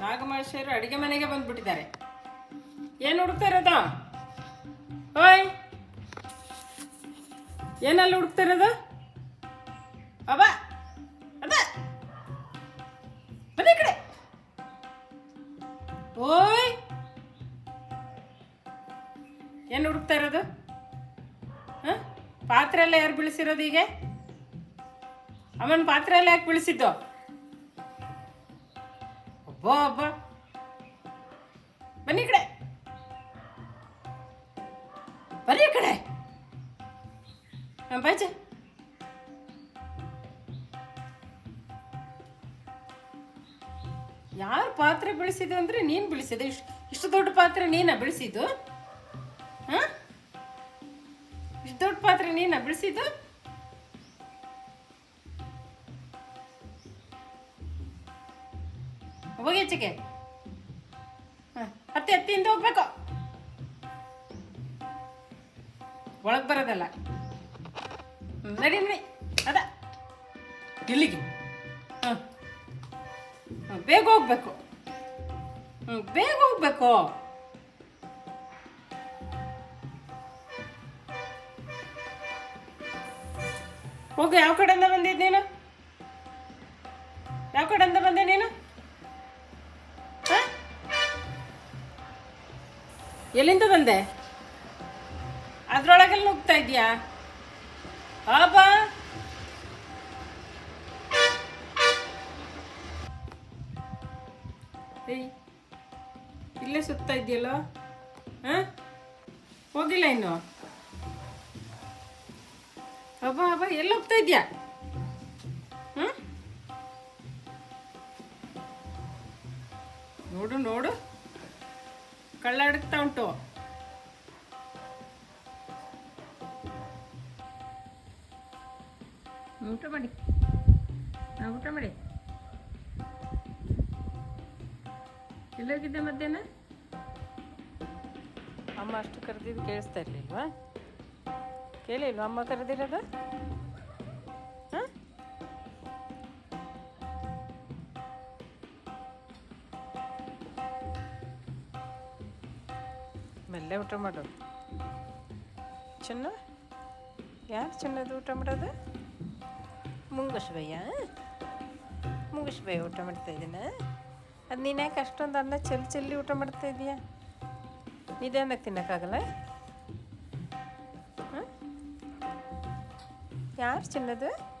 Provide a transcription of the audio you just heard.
ನಾಗಮಹೇಶ್ವರ ಅಡಿಗೆ ಮನೆಗೆ ಬಂದ್ಬಿಟ್ಟಿದ್ದಾರೆ. ಏನು ಹುಡುಕ್ತಾ ಇರೋದು? ಓಯ್! ಏನಲ್ಲಿ ಹುಡುಕ್ತಾ ಇರೋದು? ಅಬ್ಬ! ಅದ ಬನ್ನಿ ಕಡೆ! ಓಯ್! ಏನು ಹುಡುಕ್ತಾ ಇರೋದು? ಹಾಂ? ಪಾತ್ರೆ ಎಲ್ಲ ಯಾರು ಬೀಳಿಸಿರೋದು ಹೀಗೆ? ಅವನ್ ಪಾತ್ರೆ ಎಲ್ಲ ಯಾಕೆ ಬೀಳಿಸಿದ್ದು? ಒಬ್ಬ ಬಾ. ಬನ್ನಿ ಕಡೆ. ಬನ್ನಿ ಕಡೆ. ಬಾಜೆ ಯಾರು ಪಾತ್ರೆ ಬೆಳೆಸಿದ್ದು ಅಂದ್ರೆ ನೀನು ಬೆಳೆಸಿದ್ದು? ಇಷ್ಟು ಇಷ್ಟು ದೊಡ್ಡ ಪಾತ್ರೆ ನೀನ ಬೆಳೆಸಿದ್ದು? ಹಾಂ? ಇಷ್ಟು ದೊಡ್ಡ ಪಾತ್ರೆ ನೀನ ಬೆಳೆಸಿದ್ದು? ಹೋಗಿ ಹೆಚ್ಚಿಗೆ ಹಾಂ ಹತ್ತಿ ಹತ್ತಿಯಿಂದ ಹೋಗ್ಬೇಕು. ಒಳಗೆ ಬರೋದಲ್ಲ. ನಡಿ ನಡಿ ಅದ. ಇಲ್ಲಿಗೆ. ಹಾಂ. ಬೇಗ ಹೋಗ್ಬೇಕು. ಹ್ಞೂ ಬೇಗ ಹೋಗ್ಬೇಕು. ಹೋಗು ಯಾವ ಕಡೆಯಿಂದ ಬಂದಿದ್ದು ನೀನು? ಯಾವ ಕಡೆಯಿಂದ ಬಂದೆ ನೀನು? ಎಲ್ಲಿಂದ ಬಂದೆ? ಅದ್ರೊಳಗೆಲ್ಲ ನುಗ್ತಾ ಇದ್ದೀಯಾ? ಆಬಾ ಇಲ್ಲೇ ಸುತ್ತಾ ಇದೆಯಲ್ಲ ಹಾಂ ಹೋಗಿಲ್ಲ ಇನ್ನು? ಅಬ್ಬ ಅಬ್ಬ, ಎಲ್ಲಿ ಹೋಗ್ತಾ ಇದೆಯಾ ಹ್ಞೂ ನೋಡು ನೋಡು. ಕಳ್ಳ ಹಿಡಿತಾ ಉಂಟು. ಊಟ ಮಾಡಿ. ಊಟ ಮಾಡಿ. ಎಲ್ಲೋಗಿದ್ದೆ ಮಧ್ಯಾಹ್ನ? ಅಮ್ಮ ಅಷ್ಟು ಕರೆದಿದ್ದು ಕೇಳಿಸ್ತಾ ಇರ್ಲಿಲ್ವಾ? ಕೇಳಿಲ್ವಾ ಅಮ್ಮ ಕರೆದಿರೋದು? ಮೆಲ್ಲೆ ಊಟ ಮಾಡು ಚೆನ್ನ? ಯಾರು ಚೆನ್ನದು ಊಟ ಮಾಡೋದು? ಮುಂಗುಸ್ ಬಯ್ಯ ಊಟ ಮಾಡ್ತಾ ಇದ್ದೀನ? ಅದು ನೀನು ಯಾಕೆ ಅಷ್ಟೊಂದು ಅನ್ನ ಚೆಲ್ಲಿ ಚೆಲ್ಲಿ ಊಟ ಮಾಡ್ತಾ ಇದೀಯಾ? ನಿಧಾನಕ್ಕೆ ತಿನ್ನೋಕ್ಕಾಗಲ್ಲ? ಯಾರು ಚಿನ್ನದು?